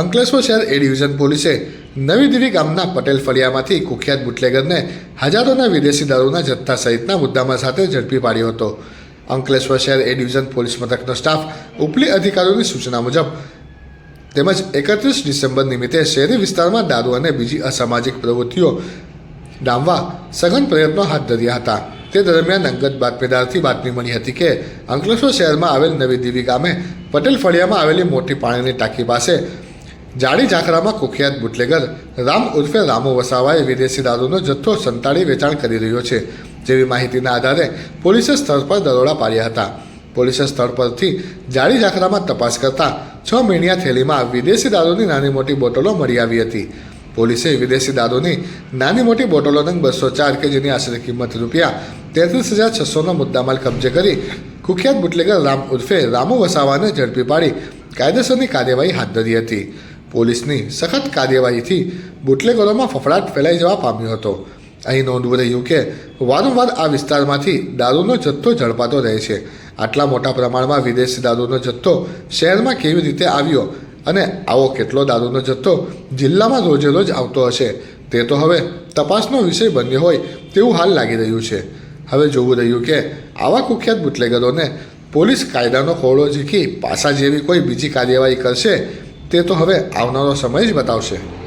અંકલેશ્વર શહેર એ ડિવિઝન પોલીસે નવી દિલ્હી ગામના પટેલ ફળિયામાંથી કુખ્યાત બુટલેગરને હજારોના વિદેશી દારૂના જથ્થા સહિતના મુદ્દામાં સાથે ઝડપી પાડ્યો હતો. અંકલેશ્વર શહેર એ ડિવિઝન પોલીસ મથકનો સ્ટાફ, ઉપલી અધિકારીઓની સૂચના મુજબ, તેમજ એકત્રીસ ડિસેમ્બર નિમિત્તે શહેરી વિસ્તારમાં દારૂ અને બીજી અસામાજિક પ્રવૃત્તિઓ ડામવા સઘન પ્રયત્નો હાથ ધર્યા હતા. તે દરમિયાન અંગત બાતમીદારથી બાતમી મળી હતી કે, અંકલેશ્વર શહેરમાં આવેલ નવી દિવી ગામે પટેલ ફળિયામાં આવેલી મોટી પાણીની ટાંકી પાસે જાડી ઝાખરામાં કુખ્યાત બુટલેગર રામ ઉર્ફે રામુ વસાવાએ વિદેશી દારૂનો જથ્થો સંતાડી વેચાણ કરી રહ્યો છે, જેવી માહિતીના આધારે પોલીસે સ્થળ પર દરોડા પાડ્યા હતા. પોલીસે સ્થળ પરથી જાડી ઝાખરામાં તપાસ કરતા છ મહિનિયા થેલીમાં વિદેશી દારૂની નાની મોટી બોટલો મળી આવી હતી. પોલીસે વિદેશી દારૂની નાની મોટી બોટલો નંગ બસો ચાર કે જેની આશરે કિંમત રૂપિયા તેત્રીસ હજાર છસોનો મુદ્દામાલ કબજે કરી કુખ્યાત બુટલેગર રામ ઉર્ફે રામુ વસાવાને ઝડપી પાડી કાયદેસરની કાર્યવાહી હાથ ધરી હતી. પોલીસની સખત કાર્યવાહીથી બુટલેગરોમાં ફફડાટ ફેલાઈ જવા પામ્યો હતો. અહીં નોંધવું રહ્યું કે વારંવાર આ વિસ્તારમાંથી દારૂનો જથ્થો ઝડપાતો રહે છે. આટલા મોટા પ્રમાણમાં વિદેશી દારૂનો જથ્થો શહેરમાં કેવી રીતે આવ્યો અને આવો કેટલો દારૂનો જથ્થો જિલ્લામાં રોજે રોજ આવતો હશે તે તો હવે તપાસનો વિષય બન્યો હોય તેવું હાલ લાગી રહ્યું છે. હવે જોવું રહ્યું કે આવા કુખ્યાત બુટલેગરોને પોલીસ કાયદાનો ખોળો ઝીકી પાસા જેવી કોઈ બીજી કાર્યવાહી કરશે તે તો હવે આવનારો સમય જ બતાવશે.